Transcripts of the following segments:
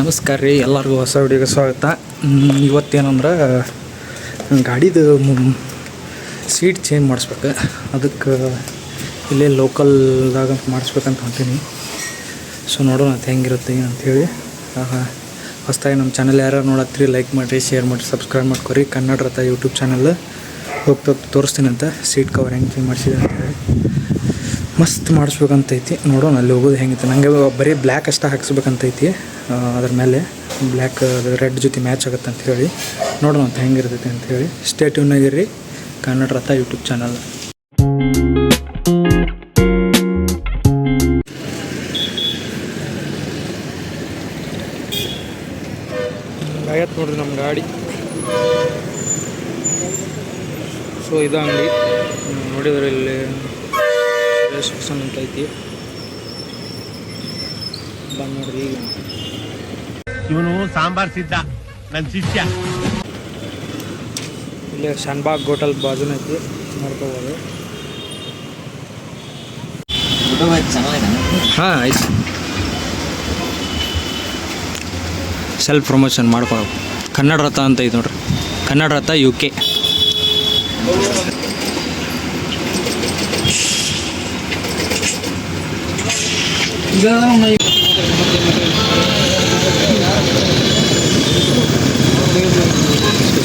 ನಮಸ್ಕಾರ ರೀ, ಎಲ್ಲರಿಗೂ ಹೊಸ ವಿಡಿಯೋಗೆ ಸ್ವಾಗತ. ಇವತ್ತೇನಂದ್ರೆ ಗಾಡಿದು ಸೀಟ್ ಚೇಂಜ್ ಮಾಡಿಸ್ಬೇಕು. ಅದಕ್ಕೆ ಇಲ್ಲೇ ಲೋಕಲ್ದಾಗ ಮಾಡಿಸ್ಬೇಕಂತ ಅಂತೀನಿ ಸೊ ನೋಡೋಣ ಅದು ಹೆಂಗಿರುತ್ತೆ ಅಂಥೇಳಿ ಹೊಸ್ದಾಗಿ ನಮ್ಮ ಚಾನಲ್ ಯಾರು ನೋಡತ್ತೀರಿ ಲೈಕ್ ಮಾಡಿರಿ ಶೇರ್ ಮಾಡಿರಿ ಸಬ್ಸ್ಕ್ರೈಬ್ ಮಾಡ್ಕೊರಿ. ಕನ್ನಡ ರಥ ಯೂಟ್ಯೂಬ್ ಚಾನಲ್ ತೋರಿಸ್ತೀನಿ ಅಂತ, ಸೀಟ್ ಕವರ್ ಹೆಂಗೆ ಚೇಂಜ್ ಮಾಡಿಸಿದೆ ಅಂತೇಳಿ. ಮಸ್ತ್ ಮಾಡಿಸ್ಬೇಕಂತೈತಿ. ನೋಡೋಣ, ಅಲ್ಲಿ ಹೋಗೋದು ಹೆಂಗೈತೆ ನನಗೆ ಬರೀ ಬ್ಲ್ಯಾಕ್ ಅಷ್ಟೇ ಹಾಕ್ಸ್ಬೇಕಂತೈತಿ. ಅದ್ರ ಮೇಲೆ ಬ್ಲ್ಯಾಕ್ ರೆಡ್ ಜೊತೆ ಮ್ಯಾಚ್ ಆಗುತ್ತೆ ಅಂತ ಹೇಳಿ. ನೋಡೋಣ ಅಂತ ಹೆಂಗಿರ್ತೈತಿ ಅಂತ ಹೇಳಿ. Stay ಟ್ಯೂನಾಗಿರ್ರಿ Kannada Ratha YouTube channel ಆಗತ್ತೆ ನೋಡ್ರಿ ನಮ್ಮ ಗಾಡಿ. ಸೊ ಇದು ಅಂಗಡಿ. ನೋಡಿದ್ರೆ ಇಲ್ಲಿ ರಿಜಿಸ್ಟ್ರೇಷನ್ ಅಂತ ಐತಿ. ಬಂದು ನೋಡ್ರಿ ಈಗ. ಇವನು ಸಾಂಬಾರ್ ಸಿದ್ಧ ನನ್ನ ಶಿಷ್ಯ. ಇಲ್ಲಿ ಶನ್ಬಾಗ್ ಹೋಟೆಲ್ ಬಾಜುನ ಐತಿ ನೋಡ್ಕೋಬೋದು. ಹಾಂ ಐತಿ ಸೆಲ್ಫ್ ಪ್ರಮೋಷನ್ ಮಾಡ್ಕೊ ಕನ್ನಡ ರಥ ಅಂತ ಐತಿ ನೋಡ್ರಿ. Kannada Ratha U K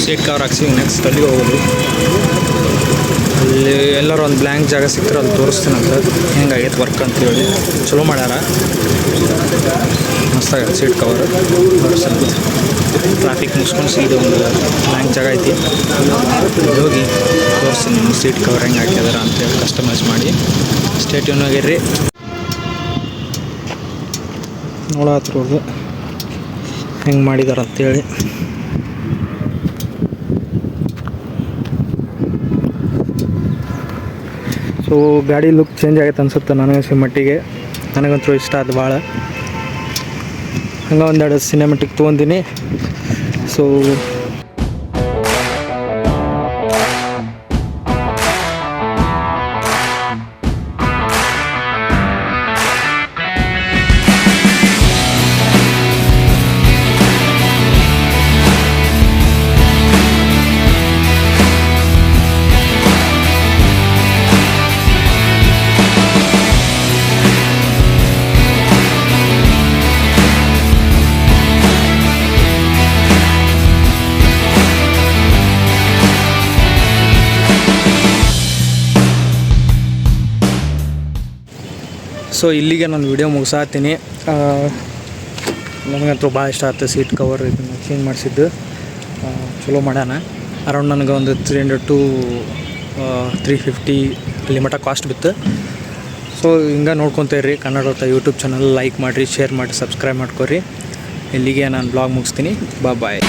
seat cover ಹಾಕ್ಸಿ ನೆಕ್ಸ್ಟ್ ಅಲ್ಲಿ ಹೋಗೋದು. ಅಲ್ಲಿ ಎಲ್ಲರೂ ಒಂದು ಬ್ಲ್ಯಾಂಕ್ ಜಾಗ ಸಿಕ್ಕರೆ ಅಲ್ಲಿ ತೋರಿಸ್ತೀನಂತ ಹೆಂಗಾಗೈತೆ ವರ್ಕ್ ಅಂತ ಹೇಳಿ. ಚಲೋ ಮಾಡ್ಯಾರ. ಮಸ್ತಾಗೈತೆ ಸೀಟ್ ಕವರ್ ಸ್ವಲ್ಪ ಟ್ರಾಫಿಕ್ ಮುಗಿಸ್ಕೊಂಡು ಸೀದಾ ಒಂದು ಬ್ಲ್ಯಾಂಕ್ ಜಾಗ ಐತಿ. ಹೋಗಿ ತೋರಿಸ್ತೀನಿ ಸೀಟ್ ಕವರ್ ಹೆಂಗೆ ಹಾಕಿದಾರ ಅಂತೇಳಿ ಕಸ್ಟಮೈಸ್ ಮಾಡಿ. ಸ್ಟೇಟ್ಯೂನ್ ಆಗಿರ್ರಿ ನೋಡತ್ತಿರೋದು ಹೆಂಗೆ ಮಾಡಿದಾರ ಅಂತೇಳಿ. ಸೊ ಗಾಡಿ ಲುಕ್ ಚೇಂಜ್ ಆಗೈತೆ ಅನ್ಸುತ್ತೆ ನನಗನ್ಸಿ ಮಟ್ಟಿಗೆ. ನನಗಂತೂ ಇಷ್ಟ ಅದು ಭಾಳ. ಹಂಗೆ ಒಂದೆರಡು ಸಿನಿಮೆಟಿಕ್ ತೊಗೊಂತೀನಿ ಸೊ ಸೊ ಇಲ್ಲಿಗೆ ನಾನು ವಿಡಿಯೋ ಮುಗಿಸಾತೀನಿ. ನನಗಂತೂ ಭಾಳ ಇಷ್ಟ ಆಯ್ತು ಸೀಟ್ ಕವರ್ ಇದನ್ನು ಚೇಂಜ್ ಮಾಡಿಸಿದ್ದು. ಚಲೋ ಮಾಡ್ಯಾನ. ಅರೌಂಡ್ ನನಗೆ ಒಂದು three hundred to three fifty ಅಲ್ಲಿ ಕಾಸ್ಟ್ ಬಿತ್ತು. ಸೊ ಹಿಂಗೆ ನೋಡ್ಕೊತೀರಿ ಕನ್ನಡ ಯೂಟ್ಯೂಬ್ ಚಾನಲ್ ಲೈಕ್ ಮಾಡಿರಿ ಶೇರ್ ಮಾಡಿ ಸಬ್ಸ್ಕ್ರೈಬ್ ಮಾಡ್ಕೊರಿ. ಇಲ್ಲಿಗೆ ನಾನು ಬ್ಲಾಗ್ ಮುಗಿಸ್ತೀನಿ. ಬಾ ಬಾಯ್